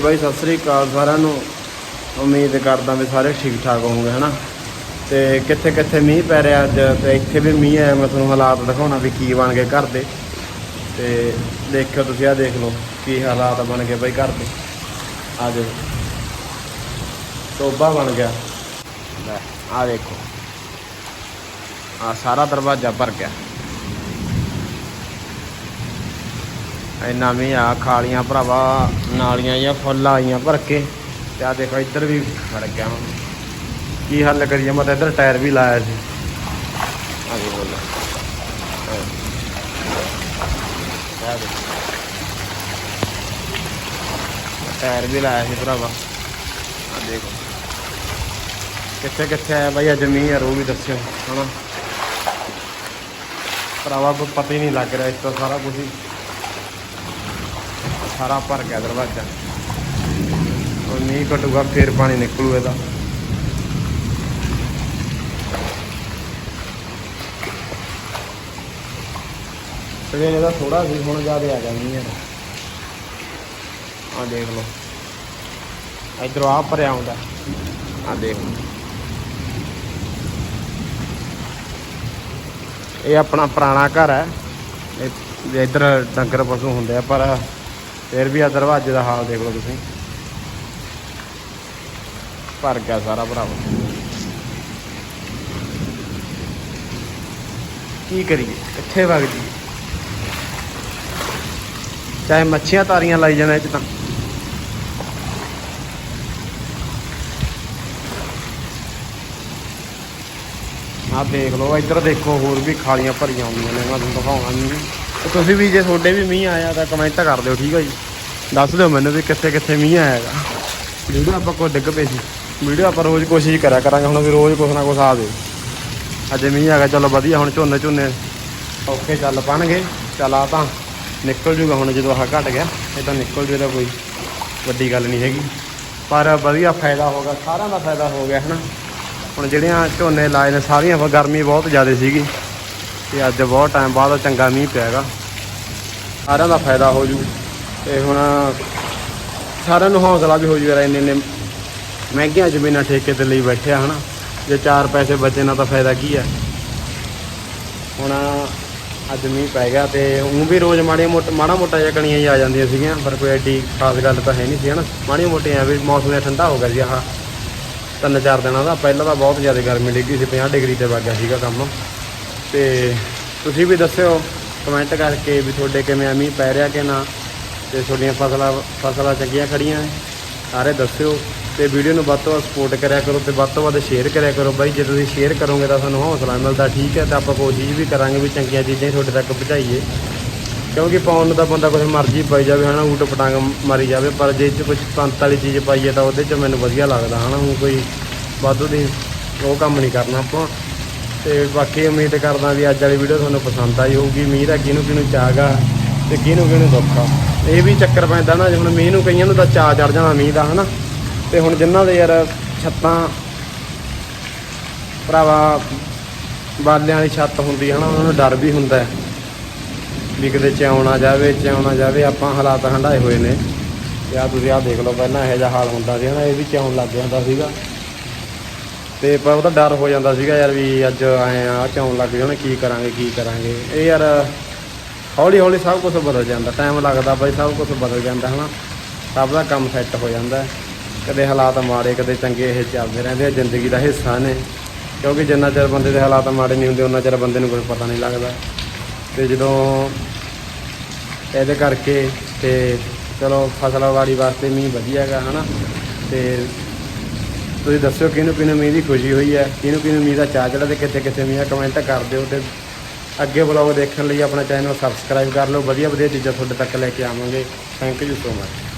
ਬਾਈ, ਸਤਿ ਸ੍ਰੀ ਅਕਾਲ ਸਾਰਿਆਂ ਨੂੰ। ਉਮੀਦ ਕਰਦਾ ਵੀ ਸਾਰੇ ਠੀਕ ਠਾਕ ਹੋਵੋਗੇ, ਹਨਾ? ਤੇ ਕਿੱਥੇ ਕਿੱਥੇ ਮੀਂਹ ਪੈ ਰਿਹਾ ਅੱਜ? ਤੇ ਇੱਥੇ ਵੀ ਮੀਂਹ ਆਇਆ, ਮੈਂ ਤੁਹਾਨੂੰ ਹਾਲਾਤ ਦਿਖਾਉਣਾ ਵੀ ਕੀ ਬਣ ਗਏ ਘਰ ਦੇ। ਤੇ ਦੇਖਿਓ ਤੁਸੀਂ ਆ ਦੇਖ ਲਓ, ਕੀ ਹਾਲਾਤ ਬਣ ਗਏ ਬਾਈ ਘਰ ਦੇ। ਆ ਜਾਓ। ਟੋਬਾ ਬਣ ਗਿਆ। ਲੈ ਆ ਦੇਖੋ। ਆ ਸਾਰਾ ਦਰਵਾਜ਼ਾ ਭਰ ਗਿਆ। ਇੰਨਾ ਮੀਂਹ ਆ ਖਾਲੀਆਂ ਭਰਾਵਾ, ਨਾਲੀਆਂ ਜਾਂ ਫੁੱਲ ਆਈਆਂ ਭਰ ਕੇ। ਤੇ ਆ ਦੇਖੋ, ਇੱਧਰ ਵੀ ਵੜ ਗਿਆ ਹੁਣ। ਕੀ ਹੱਲ ਕਰੀਏ, ਮੈਂ ਤਾਂ ਇੱਧਰ ਟਾਇਰ ਵੀ ਲਾਇਆ ਸੀ। ਆ। ਜੀ ਬੋਲ ਟਾਇਰ ਵੀ ਲਾਇਆ ਸੀ ਭਰਾਵਾ। ਆ ਦੇਖੋ। ਕਿੱਥੇ ਕਿੱਥੇ ਆਇਆ ਬਾਈ, ਅੱਜ ਮੀਂਹ ਯਾਰ ਉਹ ਵੀ ਦੱਸਿਓ, ਹਨਾ। ਭਰਾਵਾ, ਕੋਈ ਪਤਾ ਹੀ ਨਹੀਂ ਲੱਗ ਰਿਹਾ ਇਸ ਤੋਂ ਸਾਰਾ ਕੁਝ ਹੀ। ਸਾਰਾ ਭਰ ਗਿਆ ਦਰਵਾਜ਼ਾ। ਹੁਣ ਮੀਂਹ ਘਟੂਗਾ ਫੇਰ ਪਾਣੀ ਨਿਕਲੂ ਇਹਦਾ। ਸਵੇਰੇ ਦਾ ਥੋੜਾ ਸੀ ਹੁਣ ਜ਼ਿਆਦਾ ਆ ਗਿਆ ਮੀਂਹ ਯਾਰ ਆ ਦੇਖ ਲਓ। ਇਧਰੋਂ ਆ ਭਰਿਆ ਆਉਂਦਾ ਆ ਦੇਖ ਲਓ। ਇਹ ਆਪਣਾ ਪੁਰਾਣਾ ਘਰ ਹੈ। ਇਹ ਇੱਧਰ ਡੰਗਰ ਪਸ਼ੂ ਹੁੰਦੇ ਆ ਪਰ ਫਿਰ ਵੀ ਆ ਦਰਵਾਜ਼ੇ ਦਾ ਹਾਲ ਦੇਖ ਲਓ ਤੁਸੀਂ। ਭਰ ਗਿਆ ਸਾਰਾ ਭਰਾਵਾ। ਕੀ ਕਰੀਏ? ਕਿੱਥੇ ਵਗ ਜੀ ਚਾਹੇ ਮੱਛੀਆਂ ਤਾਰੀਆਂ ਲਾਈ ਜਾਣਾ ਇਹ ਚ ਤਾਂ। ਆਹ ਦੇਖ ਲਓ, ਇੱਧਰ ਦੇਖੋ ਹੋਰ ਵੀ ਖਾਲੀਆਂ ਭਰੀਆਂ ਹੁੰਦੀਆਂ ਨੇ, ਮੈਂ ਤੁਹਾਨੂੰ ਦਿਖਾਉਣਾ ਨਹੀਂ। ਤੁਸੀਂ ਵੀ ਜੇ ਤੁਹਾਡੇ ਵੀ ਮੀਂਹ ਆਇਆ ਤਾਂ ਕਮੈਂਟ ਕਰ ਦਿਓ, ਠੀਕ ਆ ਜੀ? ਦੱਸ ਦਿਓ ਮੈਨੂੰ ਵੀ ਕਿੱਥੇ ਕਿੱਥੇ ਮੀਂਹ ਆਇਆ ਆਇਆਗਾ ਵੀਡੀਓ ਆਪਾਂ ਕੋਈ ਡਿੱਗ ਪਏ ਸੀ। ਵੀਡੀਓ ਆਪਾਂ ਰੋਜ਼ ਕੋਸ਼ਿਸ਼ ਕਰਿਆ ਕਰਾਂਗੇ, ਹੁਣ ਵੀ ਰੋਜ਼ ਕੁਛ ਨਾ ਕੁਛ ਆ ਆਵੇ ਅੱਜ ਮੀਂਹ ਆ ਗਿਆ ਚਲੋ ਵਧੀਆ, ਹੁਣ ਝੋਨੇ ਝੋਨੇ ਔਖੇ ਚੱਲ ਪਣਗੇ। ਚੱਲ ਆ ਤਾਂ ਨਿਕਲ ਜੂਗਾ, ਹੁਣ ਜਦੋਂ ਆਹ ਘਟ ਗਿਆ, ਇਹ ਤਾਂ ਨਿਕਲ ਜੂ ਇਹਦਾ ਕੋਈ ਵੱਡੀ ਗੱਲ ਨਹੀਂ ਹੈਗੀ। ਪਰ ਵਧੀਆ ਫਾਇਦਾ ਹੋਗਾ ਸਾਰਿਆਂ ਦਾ ਫਾਇਦਾ ਹੋ ਗਿਆ, ਹਨਾ? ਹੁਣ ਜਿਹੜੀਆਂ ਝੋਨੇ ਲਾਏ ਨੇ, ਸਾਰੀਆਂ ਵਾ, ਗਰਮੀ ਬਹੁਤ ਜ਼ਿਆਦਾ ਸੀਗੀ। ਤੇ ਅੱਜ ਬਹੁਤ ਟਾਈਮ ਬਾਅਦ ਚੰਗਾ ਮੀਂਹ ਪਿਆਗਾ ਸਾਰਿਆਂ ਦਾ ਫਾਇਦਾ ਹੋ ਜੂ। ਤੇ ਹੁਣ ਸਾਰਿਆਂ ਨੂੰ ਹੌਸਲਾ ਵੀ ਹੋ ਜੂ ਯਾਰ ਇੰਨੇ ਇੰਨੇ ਮਹਿੰਗੀਆਂ ਜ਼ਮੀਨਾਂ ਠੇਕੇ ਤੇ ਲਈ ਬੈਠਿਆ ਆ, ਹਨਾ। ਜੇ ਚਾਰ ਪੈਸੇ ਬਚੇ ਨਾ ਤਾਂ ਫਾਇਦਾ ਕੀ ਹੈ ਹੁਣ ਅੱਜ ਮੀਂਹ ਪੈ ਗਿਆ ਤੇ ਉਹ ਵੀ ਰੋਜ਼ ਮਾੜੀਆਂ ਮੋਟਾ, ਮਾੜਾ ਮੋਟਾ ਜਿਹਾ ਕਣੀਆਂ ਹੀ ਆ ਜਾਂਦੀਆਂ ਸੀਗੀਆਂ, ਪਰ ਕੋਈ ਐਡੀ ਖਾਸ ਗੱਲ ਤਾਂ ਹੈ ਨਹੀਂ ਸੀ, ਹਨਾ। ਮਾੜੀਆਂ ਮੋਟੀਆਂ ਵੀ ਮੌਸਮ ਜਿਹਾ ਠੰਡਾ ਹੋ ਗਿਆ ਸੀ, ਆਹ ਤਿੰਨ ਚਾਰ ਦਿਨਾਂ ਦਾ। ਪਹਿਲਾਂ ਤਾਂ ਬਹੁਤ ਜ਼ਿਆਦਾ ਗਰਮੀ ਡਿੱਗੀ ਸੀ 50 ਡਿਗਰੀ ਤੇ ਵਗ ਗਿਆ ਸੀਗਾ ਕੰਮ। ਤੇ ਤੁਸੀਂ ਵੀ ਦੱਸਿਓ ਕਮੈਂਟ ਕਰਕੇ ਵੀ ਤੁਹਾਡੇ ਕਿਵੇਂ ਆ, ਮੀਂਹ ਪੈ ਰਿਹਾ ਕਿ ਨਾ, ਤੇ ਤੁਹਾਡੀਆਂ ਫਸਲਾਂ ਫਸਲਾਂ ਚੰਗੀਆਂ ਖੜੀਆਂ ਸਾਰੇ ਦੱਸਿਓ, ਤੇ ਵੀਡੀਓ ਨੂੰ ਵੱਧ ਤੋਂ ਵੱਧ ਸਪੋਰਟ ਕਰਿਆ ਕਰੋ, ਤੇ ਵੱਧ ਤੋਂ ਵੱਧ ਸ਼ੇਅਰ ਕਰਿਆ ਕਰੋ ਬਾਈ, ਜੇ ਤੁਸੀਂ ਸ਼ੇਅਰ ਕਰੋਗੇ ਤਾਂ ਸਾਨੂੰ ਹੌਸਲਾ ਮਿਲਦਾ, ਠੀਕ ਹੈ, ਤਾਂ ਆਪਾਂ ਕੋਸ਼ਿਸ਼ ਵੀ ਕਰਾਂਗੇ ਵੀ ਚੰਗੀਆਂ ਚੀਜ਼ਾਂ ਤੁਹਾਡੇ ਤੱਕ ਪਹੁੰਚਾਈਏ। ਕਿਉਂਕਿ ਪਾਉਣ ਨੂੰ ਤਾਂ ਬੰਦਾ ਕੁਝ ਮਰਜ਼ੀ ਪਾਈ ਜਾਵੇ, ਹਨਾ, ਊਟ ਪਟਾਂਗ ਮਾਰੀ ਜਾਵੇ, ਪਰ ਜੇ ਚ ਕੁਝ ਪੰਤ ਵਾਲੀ ਚੀਜ਼ ਪਾਈਏ ਤਾਂ ਉਹਦੇ ਚ ਮੈਨੂੰ ਵਧੀਆ ਲੱਗਦਾ, ਹਨਾ, ਹੁਣ ਕੋਈ ਵਾਧੂ ਦੀ ਉਹ ਕੰਮ ਨਹੀਂ ਕਰਨਾ ਆਪਾਂ। ਤੇ ਬਾਕੀ ਉਮੀਦ ਕਰਦਾ ਵੀ ਅੱਜ ਵਾਲੀ ਵੀਡੀਓ ਤੁਹਾਨੂੰ ਪਸੰਦ ਆਈ ਹੋਊਗੀ। ਮੀਂਹ ਦਾ ਕਿਹਨੂੰ ਕਿਹਨੂੰ ਚਾਹਗਾ ਤੇ ਕਿਹਨੂੰ ਕਿਹਨੂੰ ਦੁੱਖ ਆ। ਇਹ ਵੀ ਚੱਕਰ ਪੈਂਦਾ ਨਾ ਹੁਣ ਮੀਂਹ ਨੂੰ ਕਈਆਂ ਨੂੰ ਤਾਂ ਚਾਹ ਚੜ ਜਾਣਾ ਮੀਂਹ ਦਾ, ਹਨਾ? ਤੇ ਹੁਣ ਜਿਨ੍ਹਾਂ ਦੇ ਯਾਰ ਛੱਤਾਂ, ਭਰਾਵਾ, ਬਾਲਿਆਂ ਵਾਲੀ ਛੱਤ ਹੁੰਦੀ ਹੈ ਨਾ, ਉਹਨਾਂ ਨੂੰ ਡਰ ਵੀ ਹੁੰਦਾ ਵੀ ਕਿਤੇ ਚਿਆਉਣਾ ਜਾਵੇ ਚਿਆਉਣਾ ਜਾਵੇ। ਆਪਾਂ ਹਾਲਾਤ ਹੰਡਾਏ ਹੋਏ ਨੇ। ਤੇ ਤੁਸੀਂ ਆਹ ਦੇਖ ਲਓ, ਪਹਿਲਾਂ ਇਹੋ ਜਿਹਾ ਹਾਲ ਹੁੰਦਾ ਸੀ, ਹਨਾ? ਇਹ ਵੀ ਚਿਆਉਣ ਲੱਗ ਜਾਂਦਾ ਸੀਗਾ। ਤੇ ਪਰ ਉਹਦਾ ਡਰ ਹੋ ਜਾਂਦਾ ਸੀਗਾ ਯਾਰ ਵੀ ਅੱਜ ਆਏ ਆ ਚਿਆਉਣ ਲੱਗ ਜਾਣਾ ਕੀ ਕਰਾਂਗੇ ਕੀ ਕਰਾਂਗੇ। ਇਹ ਯਾਰ ਹੌਲੀ ਹੌਲੀ ਸਭ ਕੁਝ ਬਦਲ ਜਾਂਦਾ ਟਾਈਮ ਲੱਗਦਾ ਬਈ ਸਭ ਕੁਝ ਬਦਲ ਜਾਂਦਾ, ਹਨਾ। ਸਭ ਦਾ ਕੰਮ ਸੈੱਟ ਹੋ ਜਾਂਦਾ। ਕਦੇ ਹਾਲਾਤ ਮਾੜੇ, ਕਦੇ ਚੰਗੇ, ਇਹ ਚੱਲਦੇ ਰਹਿੰਦੇ ਆ, ਜ਼ਿੰਦਗੀ ਦਾ ਹਿੱਸਾ ਨੇ। ਕਿਉਂਕਿ ਜਿੰਨਾ ਚਿਰ ਬੰਦੇ ਦੇ ਹਾਲਾਤ ਮਾੜੇ ਨਹੀਂ ਹੁੰਦੇ ਉਹਨਾਂ ਚਿਰ ਬੰਦੇ ਨੂੰ ਕੋਈ ਪਤਾ ਨਹੀਂ ਲੱਗਦਾ। ਤੇ ਜਦੋਂ ਇਹਦੇ ਕਰਕੇ ਤੇ ਚਲੋ ਫਸਲ ਫਸਲਾਵਾੜੀ ਵਾਸਤੇ ਮੀਂਹ ਵਧੀਆ ਹੈਗਾ, ਹਨਾ। ਤੇ ਤੁਸੀਂ ਦੱਸਿਓ ਕਿਹਨੂੰ ਕਿਹਨੂੰ ਮੀਂਹ ਦੀ ਖੁਸ਼ੀ ਹੋਈ ਹੈ, ਕਿਹਨੂੰ ਕਿਹਨੂੰ ਮੀਂਹ ਦਾ ਚਾਹ ਚੜਾ ਤੇ ਕਿੱਥੇ ਕਿੱਥੇ ਮੀਂਹ ਦਾ ਕਮੈਂਟ ਕਰ ਦਿਓ ਤੇ ਅੱਗੇ ਵਲੌਗ ਦੇਖਣ ਲਈ ਆਪਣਾ ਚੈਨਲ ਸਬਸਕ੍ਰਾਈਬ ਕਰ ਲਓ। ਵਧੀਆ ਵਧੀਆ ਚੀਜ਼ਾਂ ਤੁਹਾਡੇ ਤੱਕ ਲੈ ਕੇ ਆਵਾਂਗੇ। Thank you so much